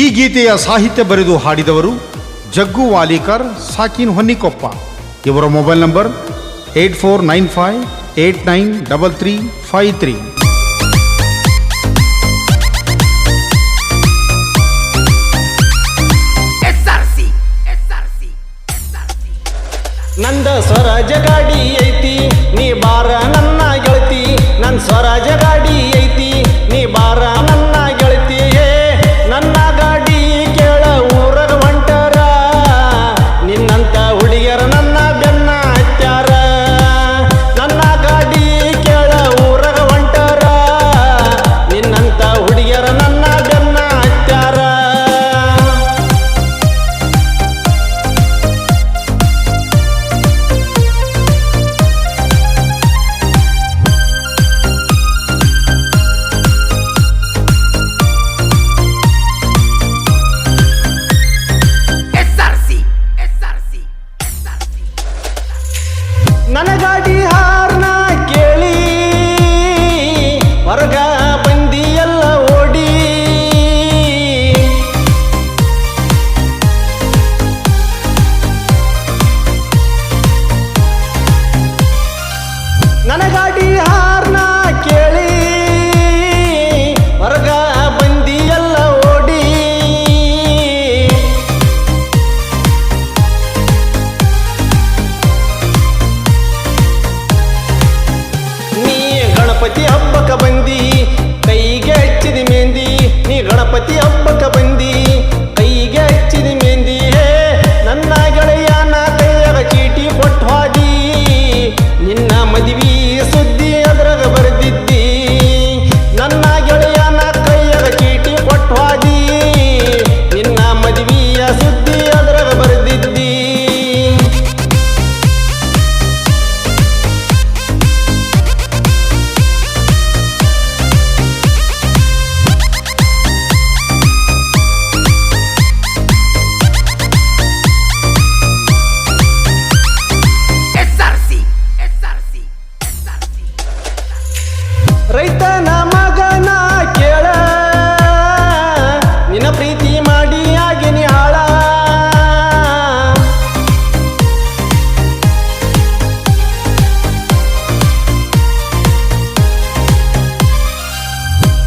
ಈ ಗೀತೆಯ ಸಾಹಿತ್ಯ ಬರೆದು ಹಾಡಿದವರು ಜಗ್ಗು ವಾಲಿಕರ್, ಸಾಕಿನ್ ಹೊನ್ನಿಕೊಪ್ಪ. ಇವರ mobile number eight four nine five eight nine double three five three. ನಂದ ಸ್ವರಾಜ ಗಾಡಿ ಐತಿ, ನೀ ಬಾರ ನನ್ನ ಗೆಳತಿ. ನನ್ನ ಸ್ವರಾಜ ಗಾಡಿ ಐತಿ, ನೀ ಬಾರ ನನ್ನ ಗಾಡಿ ಹಾರ್ನ ಕೇಳಿ ಹೊರಗ ಬಂದಿ ಎಲ್ಲ ಓಡಿ. ನನ್ನ ಗಾಡಿ ಹಾರ್ನ ಗಣಪತಿ ಅಪ್ಪಕ ಬಂದಿ, ಕೈಗೆ ಹಚ್ಚಿದ ಮೆಂದಿ ನನ್ನ ಗೆಳೆಯನ ಕೈಯಾಗ ಚೀಟಿ ಕೊಟ್ಟು ಹಾದಿ. ನಿನ್ನ ಮದುವೆ ಸುದ್ದಿ ಅದ್ರಾಗ ಬರೆದಿದ್ದಿ. ನನ್ನ ಗೆಳೆಯನ ಕೈಯಾಗ ಚೀಟಿ ಕೊಟ್ಟು ಹಾದಿ. ನಿನ್ನ ಮದುವೆಯ ಸುದ್ದಿ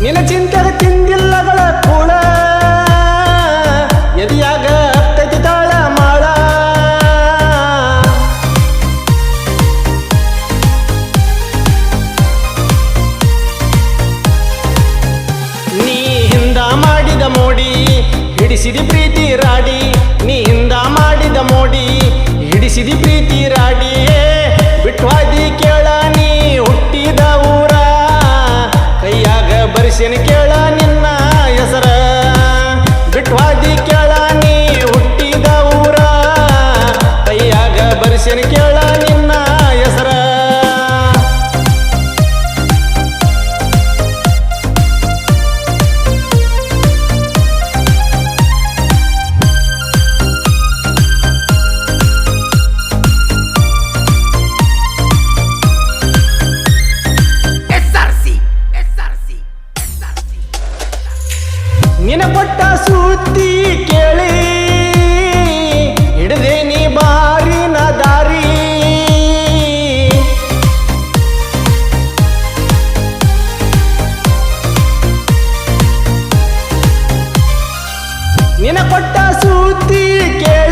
ನಿನ್ನ ಚಿಂತೆಗ ತಿಂದಿಲ್ಲಗಳ ಕೂಳ. ಎದಿಯಾಗ ಹತ್ತೈತಿ ತಾಳ ಮಾಳ. ನೀ ಹಿಂದ ಮಾಡಿದ ಮೋಡಿ ಹಿಡಿಸಿದಿ ಪ್ರೀತಿ ರಾಡಿ. ನೀ ಹಿಂದ ಮಾಡಿದ ಮೋಡಿ ಹಿಡಿಸಿದಿ ಪ್ರೀತಿ ರಾಡಿ. ಕೊಟ್ಟ ಸುದ್ದಿ ಕೇಳಿ ಹಿಡದೆ ನೀ ಬಾರಿನ ದಾರಿ. ನಿನ ಕೊಟ್ಟ ಸುದ್ದಿ ಕೇಳಿ